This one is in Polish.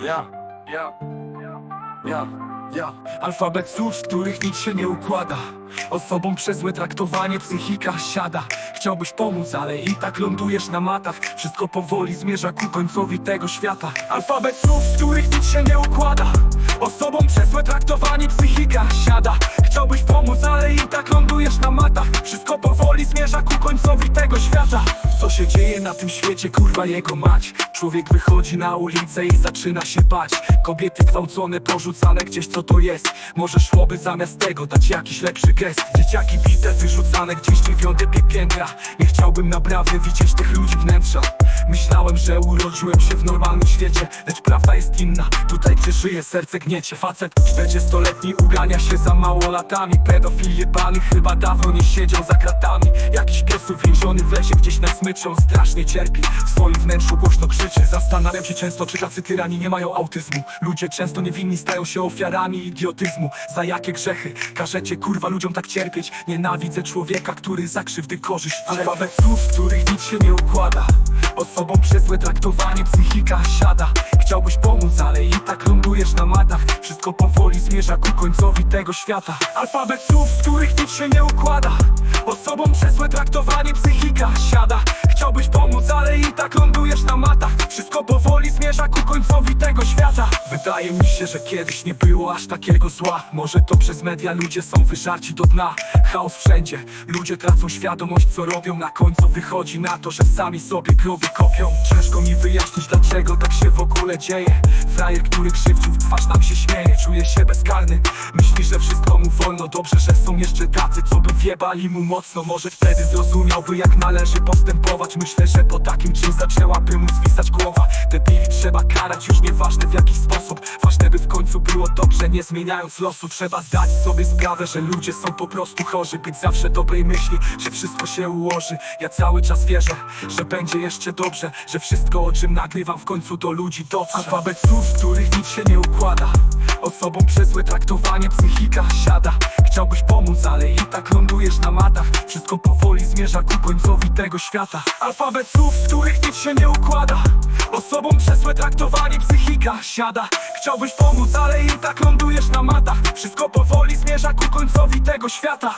Ja, ja, ja, ja. Alfabet słów, w których nic się nie układa. Osobom przez złe traktowanie psychika siada. Chciałbyś pomóc, ale i tak lądujesz na matach. Wszystko powoli zmierza ku końcowi tego świata. Alfabet słów, w których nic się nie układa Osobom przez traktowanie psychika siada. Chciałbyś pomóc, ale i tak lądujesz na matach Wszystko powoli zmierza ku końcowi tego świata. Co się dzieje na tym świecie, kurwa jego mać? Człowiek wychodzi na ulicę i zaczyna się bać. Kobiety gwałcone, porzucane gdzieś co to jest? Może szłoby zamiast tego dać jakiś lepszy gest? Dzieciaki bite, wyrzucane gdzieś dziewiąte piętra Nie chciałbym naprawdę widzieć tych ludzi wnętrza. Myślałem, że urodziłem się w normalnym świecie Lecz prawda jest inna, tutaj gdzie żyje serce gniecie Facet 40-letni ugania się za małolatami Pedofil jebany chyba dawno nie siedział za kratami. Jakiś pies uwięziony w lesie gdzieś na smyczą Strasznie cierpi, w swoim wnętrzu głośno krzyczy. Zastanawiam się często, czy tacy tyrani nie mają autyzmu. Ludzie często niewinni stają się ofiarami idiotyzmu. Za jakie grzechy każecie kurwa ludziom tak cierpieć? Nienawidzę człowieka, który za krzywdy korzyść. Alfabet słów, w których nic się nie układa. Osobom przez złe traktowanie psychika siada. Chciałbyś pomóc, ale i tak lądujesz na matach. Wszystko powoli zmierza ku końcowi tego świata. Alfabet słów, w których nic się nie układa. Osobom przez złe traktowanie psychika siada. Chciałbyś pomóc, ale i tak lądujesz na matach. Wszystko powoli zmierza ku końcowi tego świata. Wydaje mi się, że kiedyś nie było aż takiego zła. Może to przez media ludzie są wyżarci do dna. Chaos wszędzie, ludzie tracą świadomość co robią. Na końcu wychodzi na to, że sami sobie groby kopią. Ciężko mi wyjaśnić dlaczego tak ogóle dzieje. Frajer, który krzywdził twarz nam się śmieje Czuje się bezkarny, myśli, że wszystko mu wolno Dobrze, że są jeszcze tacy, co wjebali mu mocno Może wtedy zrozumiałby jak należy postępować. Myślę, że po takim czym zaczęłaby mu zwisać głowa. Debili trzeba karać, już nieważne w jaki sposób. Ważne by w końcu było dobrze, nie zmieniając losu. Trzeba zdać sobie sprawę, że ludzie są po prostu chorzy. Być zawsze dobrej myśli, że wszystko się ułoży. Ja cały czas wierzę, że będzie jeszcze dobrze Że wszystko o czym nagrywam w końcu do ludzi dotrze. Alfabet słów, w których nic się nie układa Osobom przez złe traktowanie psychika siada. Chciałbyś pomóc, ale i tak lądujesz na matach. Wszystko powoli zmierza ku końcowi tego świata. Alfabet słów, w których nic się nie układa. Osobom przez złe traktowanie psychika siada. Chciałbyś pomóc, ale i tak lądujesz na matach. Wszystko powoli zmierza ku końcowi tego świata